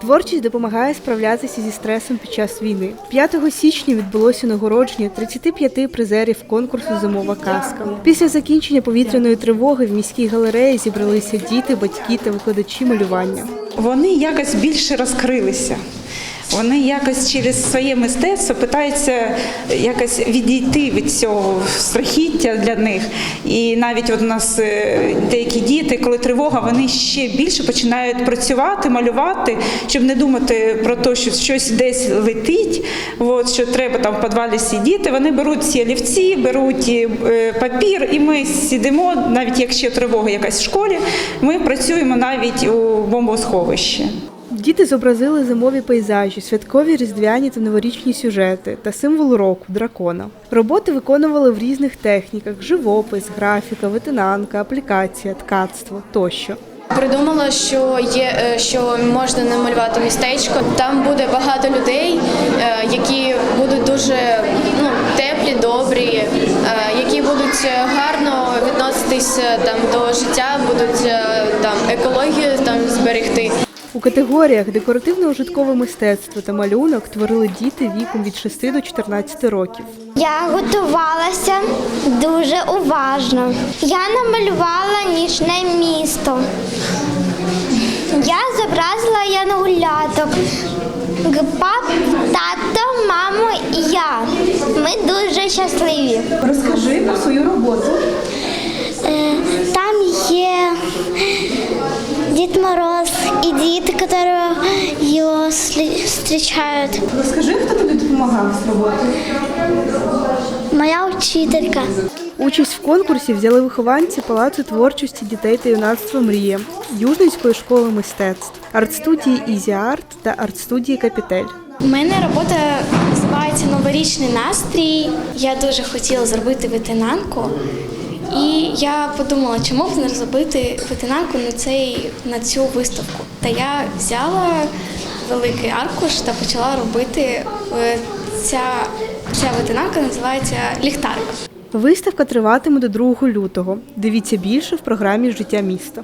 Творчість допомагає справлятися зі стресом під час війни. 5 січня відбулося нагородження 35 призерів конкурсу Зимова казка. Після закінчення повітряної тривоги в міській галереї зібралися діти, батьки та викладачі малювання. вони якось більше розкрилися. Вони якось через своє мистецтво питаються якось відійти від цього страхіття для них. І навіть от у нас е, деякі діти, коли тривога, вони ще більше починають працювати, малювати, щоб не думати про те, що щось десь летить, от, що треба там в підвалі сидіти. Вони беруть ці олівці, беруть е, папір, і ми сидимо, навіть якщо тривога якась в школі, ми працюємо навіть у бомбосховищі. Діти зобразили зимові пейзажі, святкові різдвяні та новорічні сюжети та символ року дракона. Роботи виконували в різних техніках: живопис, графіка, ветенанка, аплікація, ткацтво тощо. Придумала, що є, е, що можна намалювати містечко. Там буде багато людей, е, які будуть дуже ну, теплі, добрі, е, які будуть гарно відноситись там до життя, будуть там екологію там зберегти. У категоріях декоративно-ужиткове мистецтво та малюнок творили діти віком від 6 до 14 років. Я готувалася дуже уважно. Я намалювала нічне місто. Я зобразила янгуляток. Г- Пап, тато, маму і я. Ми дуже щасливі. Розкажи про свою роботу. Зустрічають. Розкажи, хто тобі допомагав з роботою. Моя вчителька. Участь в конкурсі взяли вихованці Палацу творчості дітей та юнацтва Мрія, Южницької школи мистецтв, арт-студії Ізі Арт та арт-студії Капітель. У мене робота називається Новорічний настрій. Я дуже хотіла зробити ветенанку. І я подумала, чому б не зробити ветенанку на, цей, на цю виставку. Та я взяла великий аркуш та почала робити. Е, Ця, ця ветенанка називається ліхтарик. Виставка триватиме до 2 лютого. Дивіться більше в програмі Життя міста.